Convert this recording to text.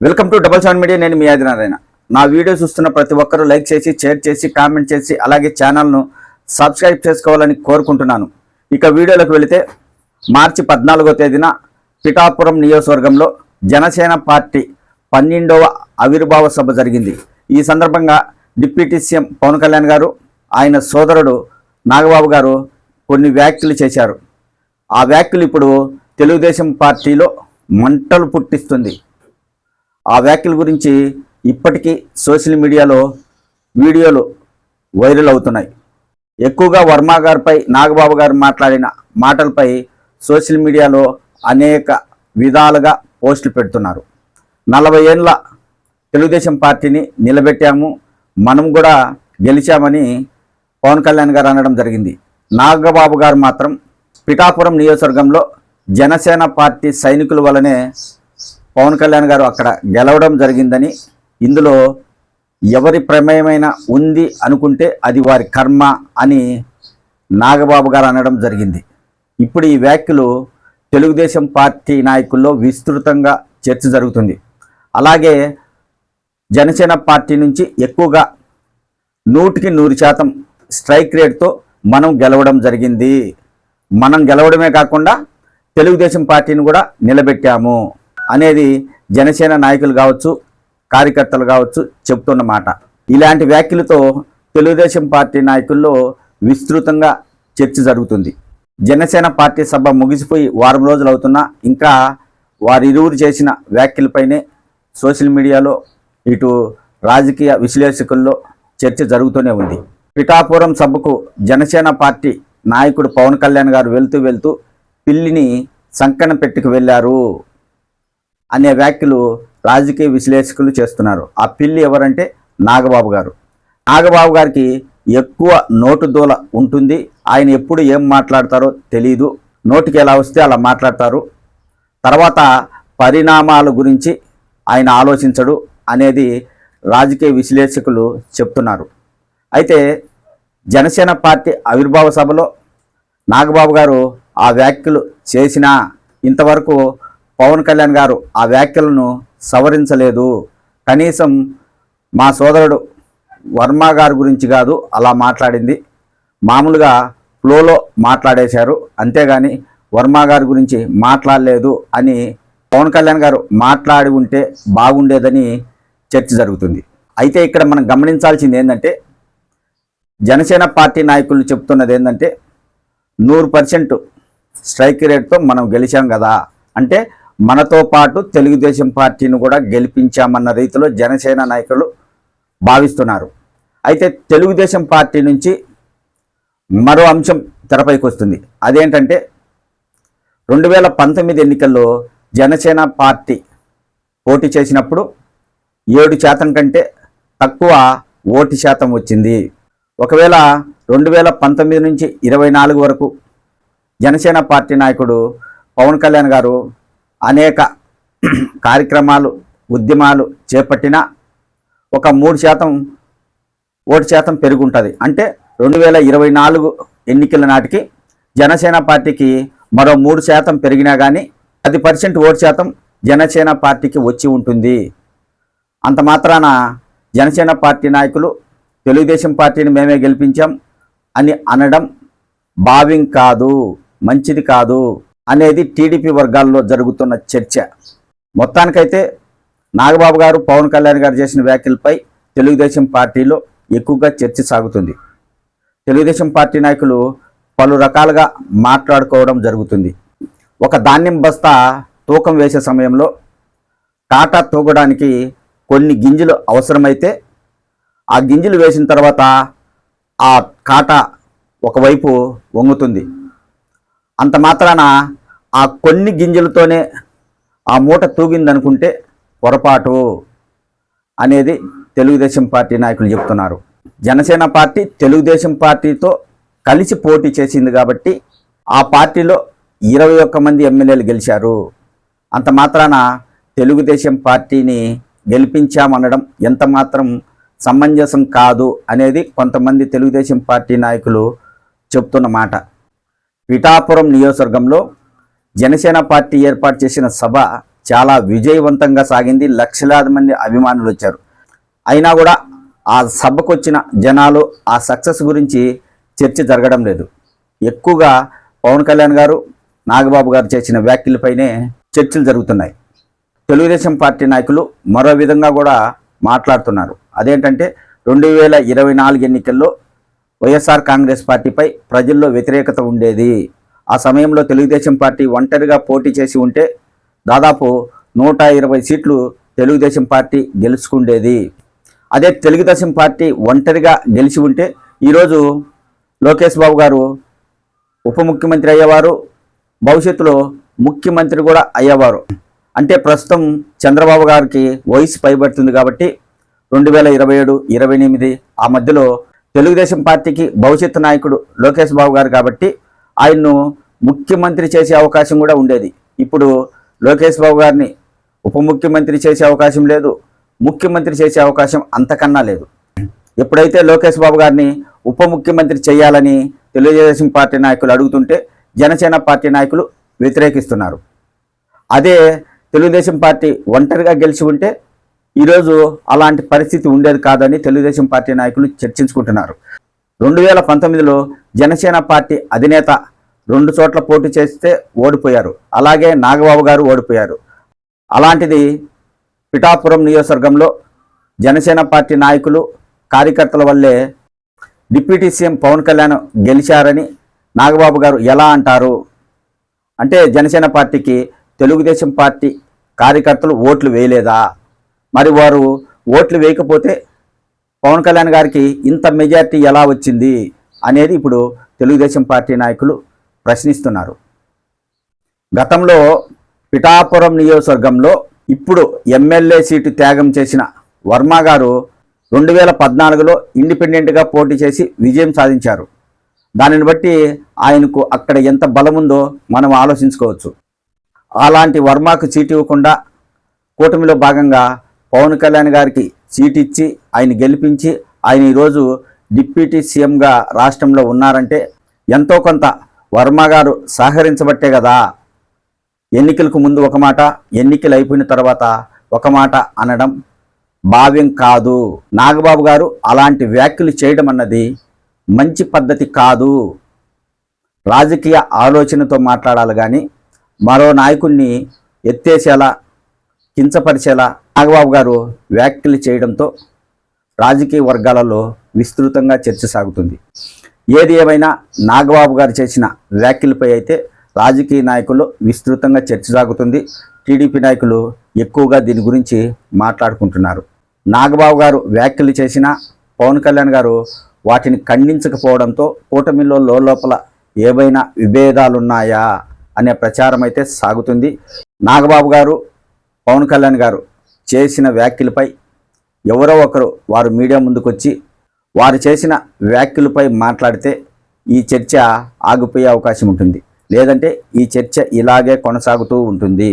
Welcome to double seven media నేను మీ ఆదినారాయణ నా వీడియో చూస్తున్న ప్రతి ఒక్కరూ లైక్ చేసి షేర్ చేసి కామెంట్ చేసి అలాగే ఛానల్ను సబ్స్క్రైబ్ చేసుకోవాలని కోరుకుంటున్నాను. ఇక వీడియోలోకి వెళితే మార్చి పద్నాలుగో తేదీన పిఠాపురం నియోజకవర్గంలో జనసేన పార్టీ పన్నెండవ ఆవిర్భావ సభ జరిగింది. ఈ సందర్భంగా డిప్యూటీ సీఎం పవన్ కళ్యాణ్ గారు ఆయన సోదరుడు నాగబాబు గారు కొన్ని వ్యాఖ్యలు చేశారు. ఆ వ్యాఖ్యలు ఇప్పుడు తెలుగుదేశం పార్టీలో మంటలు పుట్టిస్తుంది. ఆ వ్యాఖ్యల గురించి ఇప్పటికీ సోషల్ మీడియాలో వీడియోలు వైరల్ అవుతున్నాయి. ఎక్కువగా వర్మ గారిపై నాగబాబు గారు మాట్లాడిన మాటలపై సోషల్ మీడియాలో అనేక విధాలుగా పోస్టులు పెడుతున్నారు. నలభై ఏళ్ళ తెలుగుదేశం పార్టీని నిలబెట్టాము మనం కూడా గెలిచామని పవన్ కళ్యాణ్ గారు అనడం జరిగింది. నాగబాబు గారు మాత్రం పిఠాపురం నియోజకవర్గంలో జనసేన పార్టీ సైనికుల వలనే పవన్ కళ్యాణ్ గారు అక్కడ గెలవడం జరిగిందని ఇందులో ఎవరి ప్రమేయమైన ఉంది అనుకుంటే అది వారి కర్మ అని నాగబాబు గారు అనడం జరిగింది. ఇప్పుడు ఈ వ్యాఖ్యలు తెలుగుదేశం పార్టీ నాయకుల్లో విస్తృతంగా చర్చ జరుగుతుంది. అలాగే జనసేన పార్టీ నుంచి ఎక్కువగా నూటికి నూరు శాతం స్ట్రైక్ రేట్తో మనం గెలవడం జరిగింది. మనం గెలవడమే కాకుండా తెలుగుదేశం పార్టీని కూడా నిలబెట్టాము. అనేది జనసేన నాయకులు కావచ్చు కార్యకర్తలు కావచ్చు చెప్తున్న మాట. ఇలాంటి వ్యాఖ్యలతో తెలుగుదేశం పార్టీ నాయకుల్లో విస్తృతంగా చర్చ జరుగుతుంది. జనసేన పార్టీ సభ ముగిసిపోయి వారం రోజులు అవుతున్నా ఇంకా వారిరువురు చేసిన వ్యాఖ్యలపైనే సోషల్ మీడియాలో ఇటు రాజకీయ విశ్లేషకుల్లో చర్చ జరుగుతూనే ఉంది. పిఠాపురం సభకు జనసేన పార్టీ నాయకుడు పవన్ కళ్యాణ్ గారు వెళ్తూ వెళ్తూ పిల్లిని సంకన పెట్టుకు వెళ్ళారు. అనే వ్యాఖ్యలు రాజకీయ విశ్లేషకులు చేస్తున్నారు. ఆ పిల్లి ఎవరంటే నాగబాబు గారు. నాగబాబు గారికి ఎక్కువ నోటు దూల ఉంటుంది. ఆయన ఎప్పుడు ఏం మాట్లాడతారో తెలియదు నోటికి ఎలా వస్తే అలా మాట్లాడతారు. తర్వాత పరిణామాల గురించి ఆయన ఆలోచించడు అనేది రాజకీయ విశ్లేషకులు చెప్తున్నారు. అయితే జనసేన పార్టీ ఆవిర్భావ సభలో నాగబాబు గారు ఆ వ్యాఖ్యలు చేసినా ఇంతవరకు పవన్ కళ్యాణ్ గారు ఆ వ్యాఖ్యలను సవరించలేదు. కనీసం మా సోదరుడు వర్మ గారి గురించి కాదు అలా మాట్లాడింది. మామూలుగా ఫ్లోలో మాట్లాడేశారు. అంతేగాని వర్మ గారి గురించి మాట్లాడలేదు అని పవన్ కళ్యాణ్ గారు మాట్లాడి ఉంటే బాగుండేదని చర్చ జరుగుతుంది. అయితే ఇక్కడ మనం గమనించాల్సింది ఏంటంటే జనసేన పార్టీ నాయకులు చెప్తున్నది ఏంటంటే నూరు పర్సెంట్ స్ట్రైక్ రేట్తో మనం గెలిచాం కదా. అంటే మనతో పాటు తెలుగుదేశం పార్టీని కూడా గెలిపించామన్న రీతిలో జనసేన నాయకులు భావిస్తున్నారు. అయితే తెలుగుదేశం పార్టీ నుంచి మరో అంశం తెరపైకి వస్తుంది. అదేంటంటే రెండు వేల పంతొమ్మిది ఎన్నికల్లో జనసేన పార్టీ పోటీ చేసినప్పుడు ఏడు శాతం కంటే తక్కువ ఓటు శాతం వచ్చింది. ఒకవేళ రెండు వేల పంతొమ్మిది నుంచి ఇరవై నాలుగు వరకు జనసేన పార్టీ నాయకుడు పవన్ కళ్యాణ్ గారు అనేక కార్యక్రమాలు ఉద్యమాలు చేపట్టినా ఒక మూడు శాతం ఓటు శాతం పెరుగుంటుంది. అంటే రెండు వేల ఇరవై నాలుగు ఎన్నికల నాటికి జనసేన పార్టీకి మరో మూడు శాతం పెరిగినా కానీ పది పర్సెంట్ ఓటు శాతం జనసేన పార్టీకి వచ్చి ఉంటుంది. అంత మాత్రాన జనసేన పార్టీ నాయకులు తెలుగుదేశం పార్టీని మేమే గెలిపించాం అని అనడం భావ్యం కాదు మంచిది కాదు. అనేది టీడీపీ వర్గాల్లో జరుగుతున్న చర్చ. మొత్తానికైతే నాగబాబు గారు పవన్ కళ్యాణ్ గారు చేసిన వ్యాఖ్యలపై తెలుగుదేశం పార్టీలో ఎక్కువగా చర్చ సాగుతుంది. తెలుగుదేశం పార్టీ నాయకులు పలు రకాలుగా మాట్లాడుకోవడం జరుగుతుంది. ఒక ధాన్యం బస్తా తూకం వేసే సమయంలో కాటా తూగడానికి కొన్ని గింజలు అవసరమైతే ఆ గింజలు వేసిన తర్వాత ఆ కాటా ఒకవైపు వంగుతుంది. అంత మాత్రాన ఆ కొన్ని గింజలతోనే ఆ మూట తూగిందనుకుంటే పొరపాటు అనేది తెలుగుదేశం పార్టీ నాయకులు చెప్తున్నారు. జనసేన పార్టీ తెలుగుదేశం పార్టీతో కలిసి పోటీ చేసింది కాబట్టి ఆ పార్టీలో ఇరవై ఒక్క మంది ఎమ్మెల్యేలు గెలిచారు. అంత మాత్రాన తెలుగుదేశం పార్టీని గెలిపించామనడం ఎంత మాత్రం సమంజసం కాదు అనేది కొంతమంది తెలుగుదేశం పార్టీ నాయకులు చెప్తున్న మాట. పిఠాపురం నియోజకవర్గంలో జనసేన పార్టీ ఏర్పాటు చేసిన సభ చాలా విజయవంతంగా సాగింది. లక్షలాది మంది అభిమానులు వచ్చారు. అయినా కూడా ఆ సభకు వచ్చిన జనాలు ఆ సక్సెస్ గురించి చర్చ జరగడం లేదు. ఎక్కువగా పవన్ కళ్యాణ్ గారు నాగబాబు గారు చేసిన వ్యాఖ్యలపైనే చర్చలు జరుగుతున్నాయి. తెలుగుదేశం పార్టీ నాయకులు మరో విధంగా కూడా మాట్లాడుతున్నారు. అదేంటంటే రెండు వేల ఇరవై నాలుగు ఎన్నికల్లో వైఎస్ఆర్ కాంగ్రెస్ పార్టీపై ప్రజల్లో వ్యతిరేకత ఉండేది. ఆ సమయంలో తెలుగుదేశం పార్టీ ఒంటరిగా పోటీ చేసి ఉంటే దాదాపు నూట ఇరవై సీట్లు తెలుగుదేశం పార్టీ గెలుచుకుండేది. అదే తెలుగుదేశం పార్టీ ఒంటరిగా గెలిచి ఉంటే ఈరోజు లోకేష్ బాబు గారు ఉప ముఖ్యమంత్రి అయ్యేవారు భవిష్యత్తులో ముఖ్యమంత్రి కూడా అయ్యేవారు. అంటే ప్రస్తుతం చంద్రబాబు గారికి వయసు పైబడుతుంది కాబట్టి రెండు వేల ఇరవై ఏడు ఇరవై ఎనిమిది ఆ మధ్యలో తెలుగుదేశం పార్టీకి భవిష్యత్తు నాయకుడు లోకేష్ బాబు గారు కాబట్టి ఆయన్ను ముఖ్యమంత్రి చేసే అవకాశం కూడా ఉండేది. ఇప్పుడు లోకేష్ బాబు గారిని ఉప ముఖ్యమంత్రి చేసే అవకాశం లేదు ముఖ్యమంత్రి చేసే అవకాశం అంతకన్నా లేదు. ఎప్పుడైతే లోకేష్ బాబు గారిని ఉప ముఖ్యమంత్రి చేయాలని తెలుగుదేశం పార్టీ నాయకులు అడుగుతుంటే జనసేన పార్టీ నాయకులు వ్యతిరేకిస్తున్నారు. అదే తెలుగుదేశం పార్టీ ఒంటరిగా గెలిచి ఉంటే ఈరోజు అలాంటి పరిస్థితి ఉండేది కాదని తెలుగుదేశం పార్టీ నాయకులు చర్చించుకుంటున్నారు. రెండు వేల పంతొమ్మిదిలో జనసేన పార్టీ అధినేత రెండు చోట్ల పోటీ చేస్తే ఓడిపోయారు. అలాగే నాగబాబు గారు ఓడిపోయారు. అలాంటిది పిఠాపురం నియోజకవర్గంలో జనసేన పార్టీ నాయకులు కార్యకర్తల వల్లే డిప్యూటీ సీఎం పవన్ కళ్యాణ్ గెలిచారని నాగబాబు గారు ఎలా అంటారు? అంటే జనసేన పార్టీకి తెలుగుదేశం పార్టీ కార్యకర్తలు ఓట్లు వేయలేదా? మరి వారు ఓట్లు వేయకపోతే పవన్ కళ్యాణ్ గారికి ఇంత మెజార్టీ ఎలా వచ్చింది అనేది ఇప్పుడు తెలుగుదేశం పార్టీ నాయకులు ప్రశ్నిస్తున్నారు. గతంలో పిఠాపురం నియోజకవర్గంలో ఇప్పుడు ఎమ్మెల్యే సీటు త్యాగం చేసిన వర్మ గారు రెండు వేల పద్నాలుగులో ఇండిపెండెంట్గా పోటీ చేసి విజయం సాధించారు. దానిని బట్టి ఆయనకు అక్కడ ఎంత బలం ఉందో మనం ఆలోచించుకోవచ్చు. అలాంటి వర్మకు సీటు ఇవ్వకుండా కూటమిలో భాగంగా పవన్ కళ్యాణ్ గారికి సీట్ ఇచ్చి ఆయన గెలిపించి ఆయన ఈరోజు డిప్యూటీ సీఎంగా రాష్ట్రంలో ఉన్నారంటే ఎంతో కొంత వర్మ గారు సహకరించబట్టే కదా. ఎన్నికలకు ముందు ఒక మాట ఎన్నికలు అయిపోయిన తర్వాత ఒక మాట అనడం భావ్యం కాదు. నాగబాబు గారు అలాంటి వ్యాఖ్యలు చేయడం అన్నది మంచి పద్ధతి కాదు. రాజకీయ ఆలోచనతో మాట్లాడాలి కానీ మరో నాయకుడిని ఎత్తేసేలా కించపరిచేలా నాగబాబు గారు వ్యాఖ్యలు చేయడంతో రాజకీయ వర్గాలలో విస్తృతంగా చర్చ సాగుతుంది. ఏది ఏమైనా నాగబాబు గారు చేసిన వ్యాఖ్యలపై అయితే రాజకీయ నాయకులు విస్తృతంగా చర్చ సాగుతుంది. టీడీపీ నాయకులు ఎక్కువగా దీని గురించి మాట్లాడుకుంటున్నారు. నాగబాబు గారు వ్యాఖ్యలు చేసిన పవన్ కళ్యాణ్ గారు వాటిని ఖండించకపోవడంతో కూటమిలో లోపల ఏవైనా విభేదాలున్నాయా అనే ప్రచారం అయితే సాగుతుంది. నాగబాబు గారు పవన్ కళ్యాణ్ గారు చేసిన వ్యాఖ్యలపై ఎవరో ఒకరు వారు మీడియా ముందుకొచ్చి వారు చేసిన వ్యాఖ్యలపై మాట్లాడితే ఈ చర్చ ఆగిపోయే అవకాశం ఉంటుంది. లేదంటే ఈ చర్చ ఇలాగే కొనసాగుతూ ఉంటుంది.